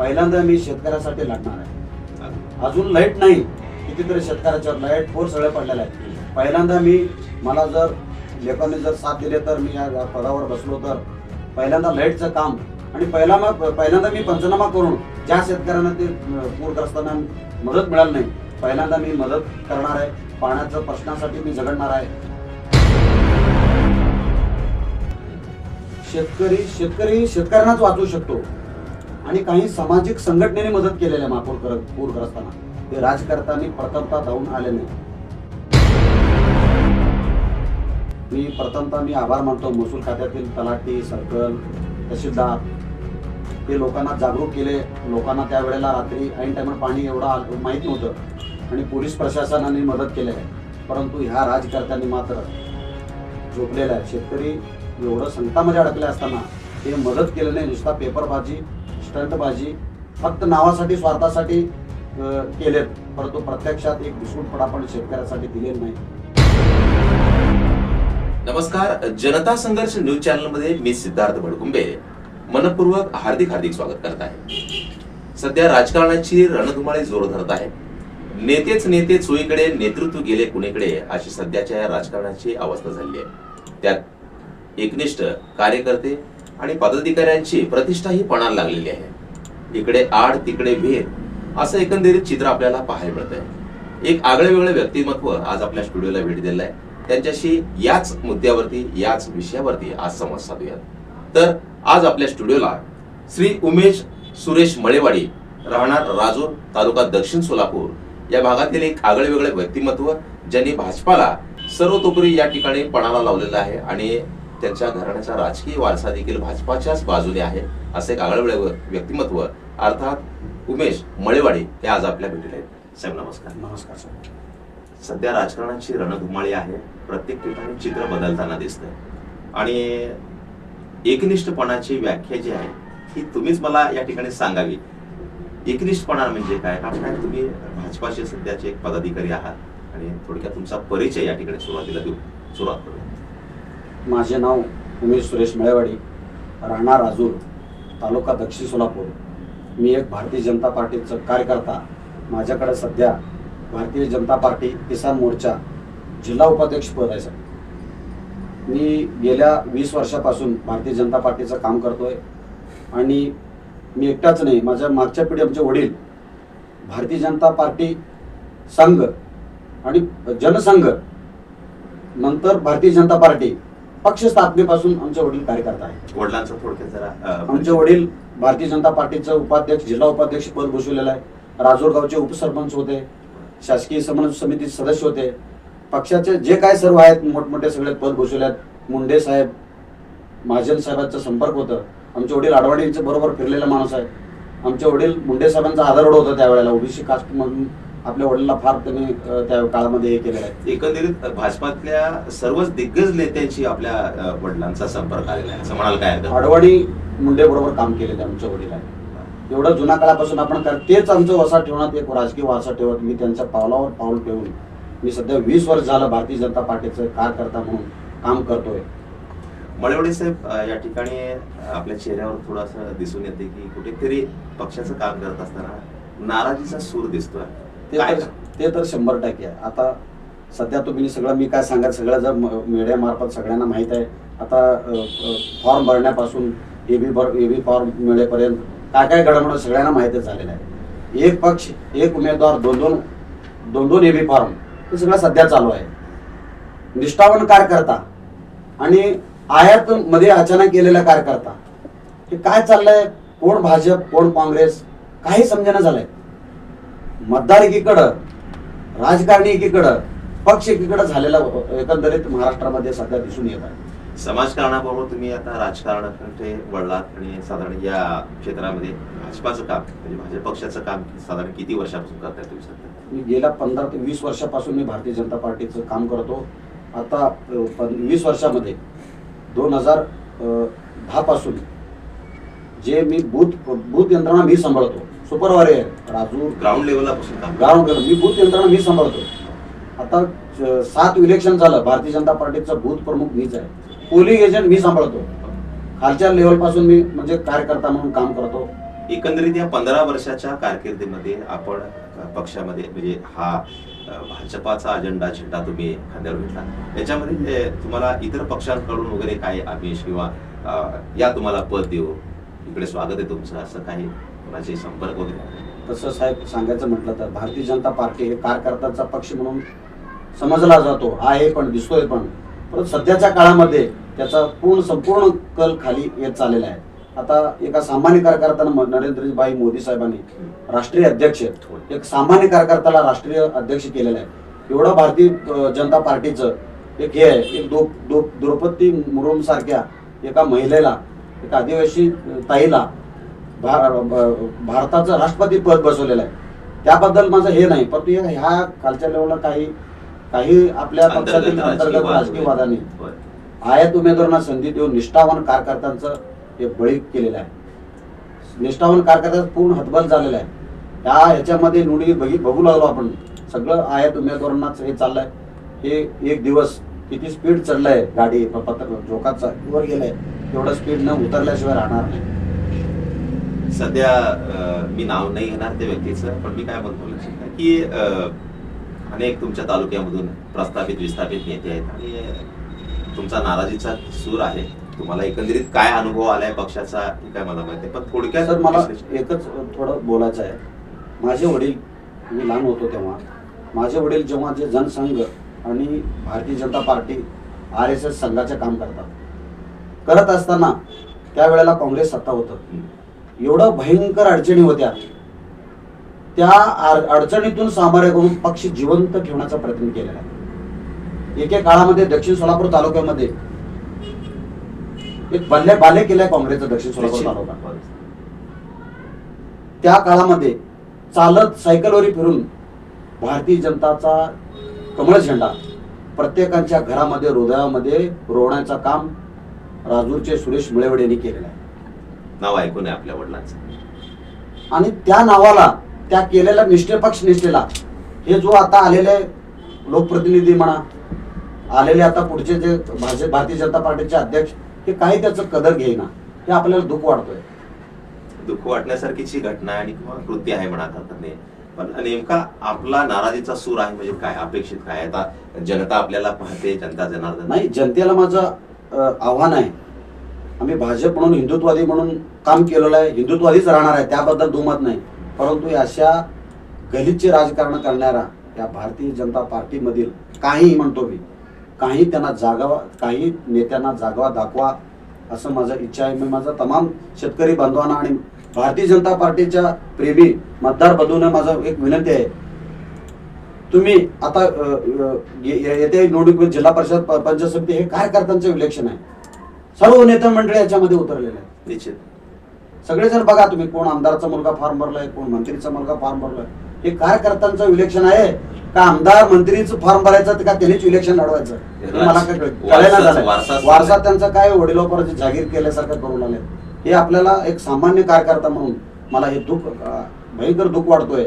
पहिल्यांदा मी शेतकऱ्यासाठी लढणार आहे. अजून लाइट नाही. कितीतरी शेतकऱ्याच्यावर लाइट फोर सगळ्या पडलेल्या आहेत. पहिल्यांदा मी मला जर लेखांनी जर साथ दिले तर मी या पदावर बसलो तर पहिल्यांदा लाईटचं काम. आणि पहिला मग पहिल्यांदा मी पंचनामा करून ज्या शेतकऱ्यांना ते पूरग्रस्तांना मदत मिळाली नाही पहिल्यांदा मी मदत करणार आहे. पाण्याच्या प्रश्नासाठी मी झगडणार आहे. शेतकरी शेतकरी शेतकऱ्यांनाच वाचवू शकतो. आणि काही सामाजिक संघटनेने मदत केलेली आहे महापूर पूरग्रस्तांना. ते राजकर्त्यांनी प्रथमता धावून आले नाही. मी प्रथमतः मी आभार मानतो महसूल खात्यातील तलाठी सर्कल तहसीलदार. ते लोकांना जागरूक केले. लोकांना त्यावेळेला रात्री ऐन टायमात पाणी एवढं माहीत नव्हतं. आणि पोलीस प्रशासनाने मदत केली आहे. परंतु ह्या राजकर्त्यांनी मात्र झोपलेला आहे. शेतकरी एवढं संकटामध्ये अडकले असताना ते मदत केलं नाही नुसता पेपरबाजी स्टंटबाजी फक्त नावासाठी स्वार्थासाठी केलेत. परंतु प्रत्यक्षात एक बिस्कुट आपण शेतकऱ्यासाठी दिले नाही. नमस्कार. जनता संघर्ष न्यूज चॅनलमध्ये मी सिद्धार्थ भडकुंबे मनपूर्वक हार्दिक हार्दिक स्वागत करत आहे. सध्या राजकारणाची रणधुमाळी जोर धरत आहे. नेतेच नेते चोईकडे नेतृत्व गेले कुणीकडे अशी सध्याच्या या राजकारणाची अवस्था झाली आहे. त्यात एकनिष्ठ कार्यकर्ते आणि पदाधिकाऱ्यांची प्रतिष्ठा ही पणाला लागलेली आहे. इकडे आड तिकडे भेद असं एकंदरीत चित्र आपल्याला पाहायला मिळत आहे एक आगळे वेगळे व्यक्तिमत्व आज आपल्या स्टुडिओला भेट दिलेलं आहे त्यांच्याशी याच मुद्द्यावरती याच विषयावरती आज संवाद साधूयात. तर आज आपल्या स्टुडिओला श्री उमेश सुरेश मळेवाडी राहणार राजूर तालुका दक्षिण सोलापूर या भागातील एक आगळे वेगळे व्यक्तिमत्व ज्यांनी भाजपाला सर्वतोपरी या ठिकाणी पणाला लावलेला आहे. आणि त्यांच्या घराण्याचा राजकीय वारसा देखील भाजपाच्याच बाजूने आहे असे वेगळे व्यक्तिमत्व अर्थात उमेश मळेवाडी हे आज आपल्या भेटीला आहेत. साहेब नमस्कार. नमस्कार सर सध्या राजकारणाची रणधुमाळी आहे प्रत्येक ठिकाणी चित्र बदलताना दिसतंय. आणि एकनिष्ठपणाची व्याख्या जी आहे ही तुम्हीच मला या ठिकाणी सांगावी. एकनिष्ठपणा म्हणजे काय? कारण काय तुम्ही भाजपाचे सध्याचे एक पदाधिकारी आहात आणि थोडक्यात तुमचा परिचय या ठिकाणी सुरुवातीला देऊ सुरुवात करूया. माझे नाव उमेश सुरेश मेळेवाडी राहणार राजूर तालुका दक्षिण सोलापूर. मी एक भारतीय जनता पार्टीचं कार्यकर्ता. माझ्याकडे सध्या भारतीय जनता पार्टी किसान मोर्चा जिल्हा उपाध्यक्ष पद आहे सर. मी गेल्या वीस वर्षापासून भारतीय जनता पार्टीचं काम करतोय आणि मी एकटाच नाही माझ्या मागच्या पिढी आमचे वडील भारतीय जनता पार्टी संघ आणि जनसंघ नंतर भारतीय जनता पार्टी पक्ष स्थापनेपासून आमचे वडील कार्यकर्ता आहेत. वडिलांचा थोडक्यात जरा अं, आमचे वडील भारतीय जनता पार्टीचं उपाध्यक्ष जिल्हा उपाध्यक्ष पद भूषवलेलं आहे. राजूर गावचे उपसरपंच होते. शासकीय समन्वय समितीचे सदस्य होते. पक्षाचे जे काय सर्व आहेत मोठमोठे सगळे पद भूषवले आहेत. मुंडे साहेब महाजन साहेबांचा संपर्क होतं. आमचे वडील आडवाडींचे बरोबर फिरलेला माणूस आहे. आमचे वडील मुंडे साहेबांचा आदरड होता त्यावेळेला. ओबीसी कास्ट म्हणून आपल्या वडिलांना फार त्यांनी त्या काळामध्ये हे केलेलं आहे. एकंदरीत भाजपातल्या सर्वच दिग्गज नेत्यांशी आपल्या वडिलांचा संपर्क आलेला आहे. असं म्हणाल काय. आडवाडी मुंडे बरोबर काम केलेलं आहे आमच्या वडिलांनी. एवढं जुन्या काळापासून आपण कर तेच आमचं वसा ठेवण्यात एक राजकीय वारसा ठेवत मी त्यांच्या पावलावर पाऊल ठेवून मी सध्या वीस वर्ष झालं भारतीय जनता पार्टीचं कार्यकर्ता म्हणून काम करतोय. मळेवडे साहेब या ठिकाणी आपल्या चेहऱ्यावर थोडंसं दिसून येते की कुठेतरी पक्षाचं काम करत असताना नाराजीचा सूर दिसतोय. ते काय तर ते तर शंभर टक्के आहे. आता सध्या तुम्ही सगळं मी काय सांगत सगळं जर मीडियामार्फत सगळ्यांना माहीत आहे आता फॉर्म भरण्यापासून ए बी भर ए बी फॉर्म मिळेपर्यंत काय काय घडामोड सगळ्यांना माहितीच झालेलं आहे एक पक्ष एक उमेदवार दोन दोन दोन दोन ए बी फॉर्म हे सगळं सध्या चालू आहे. निष्ठावान कार्यकर्ता आणि आयात मध्ये अचानक गेलेला कार्यकर्ता हे काय चाललंय? कोण भाजप कोण काँग्रेस? काही समजेना झालंय. मतदार एकीकडं राजकारणी एकीकडं पक्ष एकीकडं झालेला एकंदरीत महाराष्ट्रामध्ये सध्या दिसून येत आहे. समाजकारणाबरोबर तुम्ही आता राजकारणाकडे वळलात आणि साधारण या क्षेत्रामध्ये भाजपाचं काम म्हणजे भाजप पक्षाचं काम साधारण किती वर्षापासून करताय तुम्ही सध्या? मी गेल्या पंधरा ते वीस वर्षापासून मी भारतीय जनता पार्टीचं काम करतो. आता वीस वर्षामध्ये दोन हजार दहा पासून जे मी बूथ बूथ यंत्रणा मी सांभाळतो. सुपरवारी आहे राजू ग्राउंड लेवलला ग्राउंड लेवल मी बूथ यंत्रणा मी सांभाळतो आता सात इलेक्शन झालं. भारतीय जनता पार्टीचं बूथ प्रमुख मीच आहे. पोलिंग एजंट मी सांभाळतो खालच्या लेवलपासून मी म्हणजे कार्यकर्ता म्हणून काम करतो. एकंदरीत या पंधरा वर्षाच्या कारकिर्दीमध्ये आपण पक्षामध्ये म्हणजे हा भाजपाचा अजेंडा झेंडा तुम्ही खांद्यावर घेतला. याच्यामध्ये तुम्हाला इतर पक्षांकडून वगैरे काही आमिष किंवा या तुम्हाला पद देऊ इकडे स्वागत आहे तुमचं असं काही कोणाचे संपर्क वगैरे तसं साहेब सांगायचं म्हटलं तर भारतीय जनता पार्टी हे कार्यकर्त्याचा पक्ष म्हणून समजला जातो आहे पण दिसतोय पण. परंतु सध्याच्या काळामध्ये त्याचा पूर्ण संपूर्ण कल खाली येत चाललेला आहे. आता एका सामान्य कार्यकर्त्यानं नरेंद्रभाई मोदी साहेबांनी राष्ट्रीय अध्यक्ष एक सामान्य कार्यकर्त्याला राष्ट्रीय अध्यक्ष केलेलं आहे. एवढं भारतीय जनता पार्टीचं एक हे आहे एक द्रौपदी मुर्मू सारख्या एका महिलेला एक आदिवासी ताईला भारताचं राष्ट्रपती पद बसवलेलं आहे. त्याबद्दल माझं हे नाही परंतु ह्या खालच्या लेवलला काही काही आपल्या पक्षातील अंतर्गत राजकीय वाद राजकीय वादाने. आयात उमेदवारांना संधी देऊन निष्ठावान कार्यकर्त्यांचं हे बळी केलेलं आहे. निष्ठावान कार्यकर्त्याचं पूर्ण हतबल झालेलं आहे. त्या ह्याच्यामध्ये नुडी बघी बघू लागलो आपण. सगळं आयात उमेदवारांनाच हे चाललंय. हे एक दिवस किती स्पीड चढलंय गाडी पत्र जोकाचा वर गेलंय. तेवढं स्पीड न उतरल्याशिवाय राहणार नाही. सध्या मी नाव नाही घेणार त्या व्यक्तीचं पण मी काय म्हणतो लक्षात की अनेक तुमच्या तालुक्यामधून प्रस्थापित विस्थापित नेते आहेत आणि तुमचा नाराजीचा सूर आहे. तुम्हाला एकंदरीत काय अनुभव आलाय पक्षाचा काय मला माहिती पण थोडक्यात मला एकच थोडं बोलायचं आहे. माझे वडील मी लहान होतो तेव्हा माझे वडील जेव्हा जे जनसंघ आणि Bharatiya Janata party R S S संघाचे काम करतात. करत असताना त्यावेळेला काँग्रेस सत्ता होतं. हं. एवढं भयंकर अडचणी होत्या. त्या अडचणीतून सामोरे करून पक्ष जिवंत ठेवण्याचा प्रयत्न केलेला आहे. एके काळामध्ये दक्षिण सोलापूर तालुक्यामध्ये एक बल्ले बाले केलाय काँग्रेसचा दक्षिण सोलापूर तालुका. त्या काळामध्ये चालत सायकलवरी फिरून भारतीय जनताचा कमळ झेंडा प्रत्येकाच्या घरामध्ये हृदयामध्ये रोवण्याचं काम राजूरचे सुरेश मुळेवड यांनी केलेलं आहे. नाव ऐकून आहे आपल्या वडिलांचं. आणि त्या नावाला त्या केलेल्या निष्ठेपक्ष निष्ठेला हे जो आता आलेले लोकप्रतिनिधी म्हणा आलेले आता पुढचे जे भाजप भारतीय जनता पार्टीचे अध्यक्ष हे काही त्याचं कदर घेईना. हे आपल्याला दुःख वाटतोय. दुःख वाटण्यासारखीची घटना आहे आणि किंवा कृती आहे म्हणा अर्थाने पण नेमका आपला नाराजीचा सूर आहे म्हणजे काय? अपेक्षित काय? आता जनता आपल्याला पाहते जनता जनार्दन. नाही जनतेला माझं आव्हान आहे. आम्ही भाजप म्हणून हिंदुत्ववादी म्हणून काम केलेलं आहे. हिंदुत्ववादीच राहणार आहे त्याबद्दल दुमत नाही. परंतु अशा गलिच्छ राजकारण करणाऱ्या या भारतीय जनता पार्टीमधील काही म्हणतो मी काही त्यांना जागावा काही नेत्यांना जागवा दाखवा असं माझं इच्छा आहे. मी माझा तमाम शेतकरी बांधवांना आणि भारतीय जनता पार्टीच्या प्रेमी मतदार बंधूंना माझं एक विनंती आहे. तुम्ही आता येत्या निवडणुकीत जिल्हा परिषद पंचायत समिती हे कार्यकर्त्यांचं इलेक्शन आहे? सर्व नेते मंडळी याच्यामध्ये उतरलेले आहेत. निश्चित. सगळेजण बघा तुम्ही कोण आमदारचा मुलगा फॉर्म भरलाय कोण मंत्रीचा मुलगा फॉर्म भरलाय. हे कार्यकर्त्यांचं इलेक्शन आहे. का आमदार मंत्रीचं फॉर्म भरायचं का त्यांनीच इलेक्शन लढवायचं मला वारसा त्यांचा काय वडिलोपराची जागीर केल्यासारखं करून आले हे आपल्याला एक सामान्य कार्यकर्ता म्हणून मला हे दुःख भयंकर दुःख वाटतोय.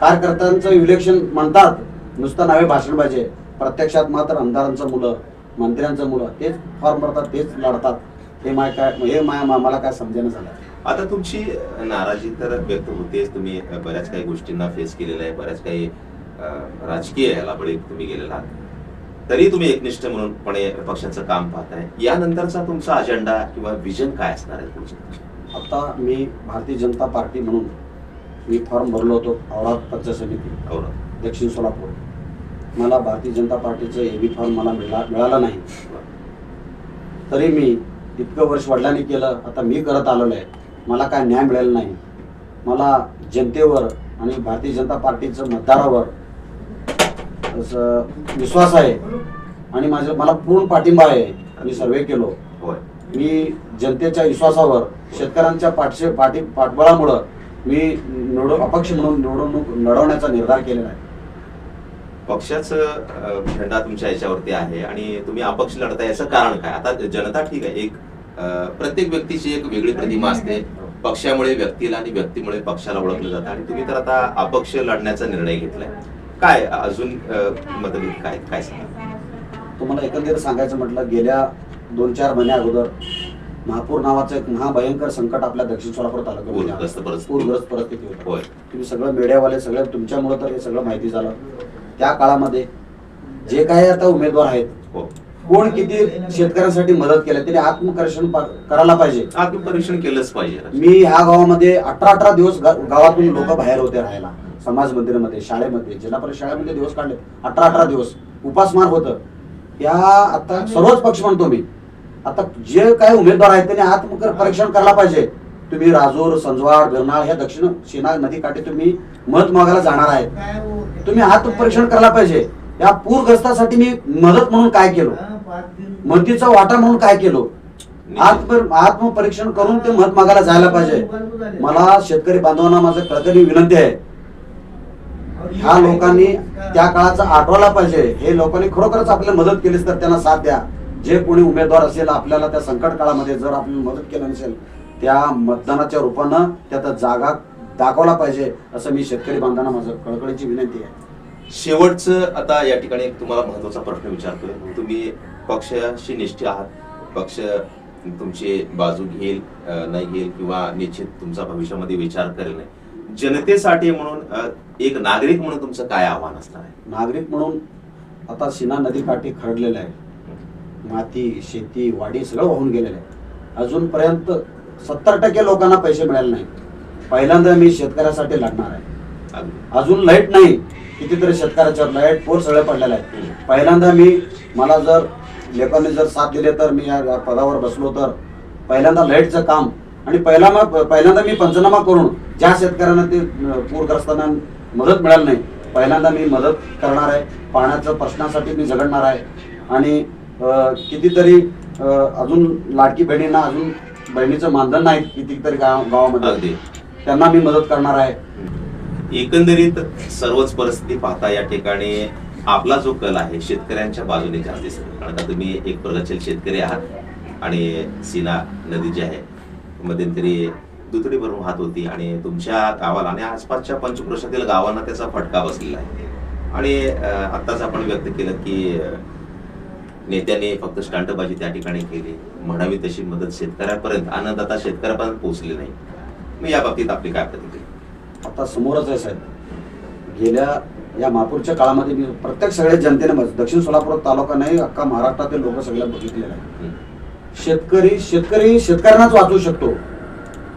कार्यकर्त्यांचं इलेक्शन म्हणतात नुसतं नावे भाषण पाहिजे. प्रत्यक्षात मात्र आमदारांचं मुलं मंत्र्यांचं मुलं तेच फॉर्म भरतात तेच लढतात. हे माय काय हे माय मला काय समजेना झालं. आता तुमची नाराजी तर व्यक्त होतेच. तुम्ही बऱ्याच काही गोष्टींना फेस केलेलं आहे. बऱ्याच काही राजकीय याला बळी तुम्ही गेलेला आहात. तरी तुम्ही एकनिष्ठ म्हणून पणे पक्षाचं काम पाहताय. यानंतरचा तुमचा अजेंडा किंवा विजन काय असणार आहे पुढचं आता मी भारतीय जनता पार्टी म्हणून मी फॉर्म भरलो होतो औळा पंचायत समिती. औरंग दक्षिण सोलापूर. मला भारतीय जनता पार्टीचं एबी फॉर्म मला मिळा मिळाला नाही. तरी मी इतकं वर्ष वडिलांनी केलं आता मी करत आलेलो आहे. मला काय न्याय मिळाला नाही. मला जनतेवर आणि भारतीय जनता पार्टीचं मतदारावर असं विश्वास आहे. आणि माझं मला पूर्ण पाठिंबा आहे. मी सर्वे केलो. मी जनतेच्या विश्वासावर शेतकऱ्यांच्या पाठशे पाठी पाठबळामुळं मी निवडून अपक्ष म्हणून निवडणूक लढवण्याचा निर्धार केलेला आहे. पक्षाचं झेंडा तुमच्या याच्यावरती आहे आणि तुम्ही अपक्ष लढताय याचं कारण काय? आता जनता ठीक आहे. एक प्रत्येक व्यक्तीची एक वेगळी प्रतिमा असते. पक्षामुळे व्यक्तीला आणि व्यक्तीमुळे पक्षाला ओळखलं जातं. आणि तुम्ही तर आता अपक्ष लढण्याचा निर्णय घेतलाय. काय अजून मतभेद काय काय सांगा तुम्हाला एकंदरीत सांगायचं म्हटलं गेल्या दोन चार महिन्या अगोदर महापूर नावाचं एक महाभयंकर संकट आपल्या दक्षिण सोलापूर आलं. पूरग्रस्त परिस्थिती. होती. तुम्ही सगळं मीडियावाले सगळं तुमच्यामुळे तर हे सगळं माहिती झालं. त्या काळामध्ये जे काही आता उमेदवार आहेत हो. कोण किती शेतकऱ्यांसाठी मदत केली त्यांनी आत्मकर्षण करायला पाहिजे. आत्मपरीक्षण केलंच पाहिजे. मी ह्या गावामध्ये अठरा अठरा दिवस गावातून लोक बाहेर होते राहायला समाज मंदिरामध्ये शाळेमध्ये जिल्हा परिषद शाळेमध्ये दिवस काढले अठरा अठरा दिवस उपासमार होतं. या आता सर्वच पक्ष म्हणतो मी. आता जे काही उमेदवार आहेत त्यांनी आत्म परीक्षण करायला पाहिजे. तुम्ही राजूर संजवाड बिरनाळ ह्या दक्षिण शिना नदीकाठी तुम्ही मत मागायला जाणार आहेत. तुम्ही आत्मपरीक्षण करायला पाहिजे. या पूरग्रस्तासाठी मी मदत म्हणून काय केलो? मदतीचा वाटा म्हणून काय केलो? आत्म आत्मपरीक्षण करून ते मत मागायला जायला पाहिजे. मला शेतकरी बांधवांना माझं कळकळी विनंती आहे. ह्या लोकांनी त्या काळाचा आठवायला पाहिजे. हे लोकांनी खरोखरच आपल्याला मदत केलीच तर त्यांना साथ द्या. जे कोणी उमेदवार असेल आपल्याला त्या संकट काळामध्ये जर आपल्याला मदत केली नसेल त्या मतदानाच्या रूपानं त्याचा जागा दाखवला पाहिजे असं मी शेतकरी बांधवांना माझं कळकळीची विनंती आहे. शेवटचं आता या ठिकाणी एक तुम्हाला महत्त्वाचा प्रश्न विचारतोय. तुम्ही पक्षाशी निष्ठ आहात. पक्ष तुमची बाजू घेईल नाही घेईल किंवा निश्चित तुमचा भविष्यामध्ये विचार करेल नाही. जनतेसाठी म्हणून एक नागरिक म्हणून तुमचं काय आव्हान असणार आहे? नागरिक म्हणून आता सीना नदीकाठी खरडलेलं आहे. माती शेती वाडी सगळं वाहून गेलेलं आहे. अजूनपर्यंत सत्तर टक्के लोकांना पैसे मिळाले नाही पहिल्यांदा मी शेतकऱ्यासाठी लढणार आहे. अजून लाइट नाही कितीतरी शेतकऱ्याच्यावर लाइट पोर सगळे पडलेले आहे पहिल्यांदा मी मला जर लेखांनी जर साथ दिले तर मी या पदावर बसलो तर पहिल्यांदा लाईटचं काम आणि पहिला मग पहिल्यांदा मी पंचनामा करून ज्या शेतकऱ्यांना ते पूरग्रस्तांना मदत मिळाली नाही पहिल्यांदा मी मदत करणार आहे. पाण्याच्या प्रश्नासाठी मी झगडणार आहे. आणि कितीतरी अं, अजून लाडकी बहिणींना अजून बहिणीचं मानधन नाही कितीतरी गाव गावामध्ये. अगदी. त्यांना मी मदत करणार आहे. एकंदरीत सर्वच परिस्थिती पाहता या ठिकाणी आपला जो कल आहे शेतकऱ्यांच्या बाजूने जास्त दिसतो कारण का तुम्ही एक प्रगतशील शेतकरी आहात आणि सीना नदी जी आहे मध्यंतरी दुतडी भरून वाहत होती आणि तुमच्या गावाला आणि आसपासच्या पंचक्रोशातील गावांना त्याचा फटका बसलेला आहे. आणि अं, आत्ताच आपण व्यक्त केलं की अं, नेत्यांनी फक्त स्टंटबाजी त्या ठिकाणी केली. म्हणावी तशी मदत शेतकऱ्यापर्यंत आनंदाता शेतकऱ्यापर्यंत पोहोचली नाही. मग या बाबतीत आपली काय प्रतिक्रिया? आता समोरच आहे साहेब. गेल्या या महापूरच्या काळामध्ये मी प्रत्येक सगळ्या जनतेने दक्षिण सोलापूर तालुका नाही अख्खा महाराष्ट्रातील लोक सगळ्या बघितलेलं आहे. हम्म. शेतकरी शेतकरी शेतकऱ्यांनाच वाचवू शकतो.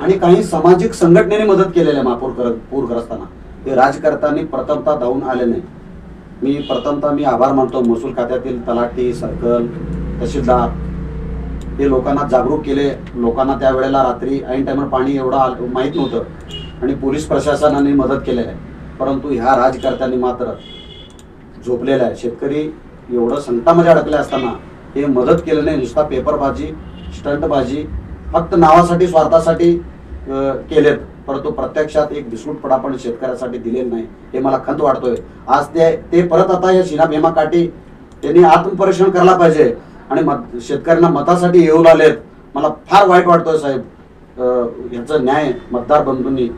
आणि काही सामाजिक संघटनेने मदत केलेली आहे महापूर पूरग्रस्तांना हे राजकर्त्यांनी प्रथमतः धावून आले नाही मी प्रथमतः मी आभार मानतो महसूल खात्यातील तलाठी सर्कल तहसीलदार. हे लोकांना जागरूक केले. लोकांना त्यावेळेला रात्री ऐन टायमाला पाणी एवढं आल- माहीत नव्हतं. आणि पोलीस प्रशासनाने मदत केलेली आहे. परंतु ह्या राजकर्त्यांनी मात्र झोपलेला आहे शेतकरी एवढं संकटामध्ये अडकले असताना हे मदत केलं नाही नुसता पेपरबाजी स्टंटबाजी फक्त नावासाठी स्वार्थासाठी केलेत. परंतु प्रत्यक्षात एक बिस्कुट पण शेतकऱ्यासाठी दिलेलं नाही हे मला खंत वाटतोय. आज ते ते परत आता या शिना भीमा काठी त्यांनी आत्मपरीक्षण करायला पाहिजे आणि मत शेतकऱ्यांना मतासाठी येऊ लागलेत. मला फार वाईट वाटतोय साहेब. अं, ह्याचं न्याय मतदार बंधूंनी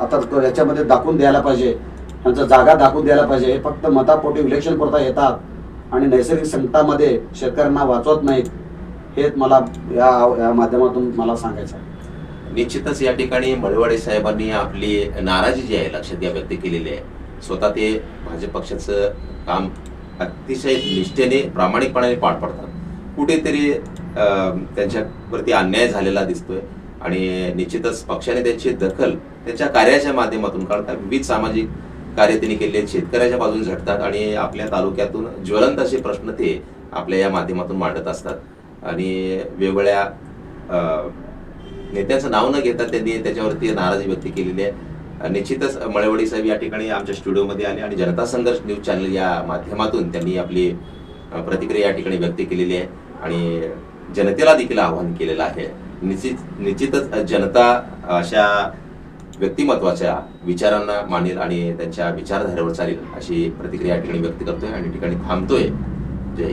आता तो याच्यामध्ये दाखवून द्यायला पाहिजे. त्यांचं जागा दाखवून द्यायला पाहिजे. हे फक्त मतापोटी इलेक्शन पुरता येतात आणि नैसर्गिक संकटामध्ये शेतकऱ्यांना वाचवत नाहीत हेच मला या या माध्यमातून मला सांगायचं आहे. निश्चितच या ठिकाणी मळवाडे साहेबांनी आपली नाराजी जी आहे लक्षात घ्या व्यक्त केलेली आहे स्वतः ते भाजप पक्षाचं काम अतिशय निष्ठेने प्रामाणिकपणाने पार पाडतात कुठेतरी त्यांच्यावरती अन्याय झालेला दिसतोय आणि निश्चितच पक्षाने त्यांची दखल त्यांच्या कार्याच्या माध्यमातून काढतात विविध सामाजिक कार्य त्यांनी केले आहेत. शेतकऱ्याच्या बाजूने झटतात आणि आपल्या तालुक्यातून ज्वलंत असे प्रश्न ते आपल्या या माध्यमातून मांडत असतात आणि वेगवेगळ्या नेत्याचं नाव न घेता त्यांनी त्याच्यावरती नाराजी व्यक्त केलेली आहे. निश्चितच मळवडी साहेब या ठिकाणी आमच्या स्टुडिओमध्ये आले आणि जनता संघर्ष न्यूज चॅनल या माध्यमातून त्यांनी आपली प्रतिक्रिया या ठिकाणी व्यक्त केलेली आहे आणि जनतेला देखील आवाहन केलेलं आहे. निश्चित निश्चितच जनता अशा व्यक्तिमत्वाच्या विचारांना मानेल आणि त्यांच्या विचारधारेवर चालेल अशी प्रतिक्रिया या ठिकाणी व्यक्त करतोय आणि ठिकाणी थांबतोय. जय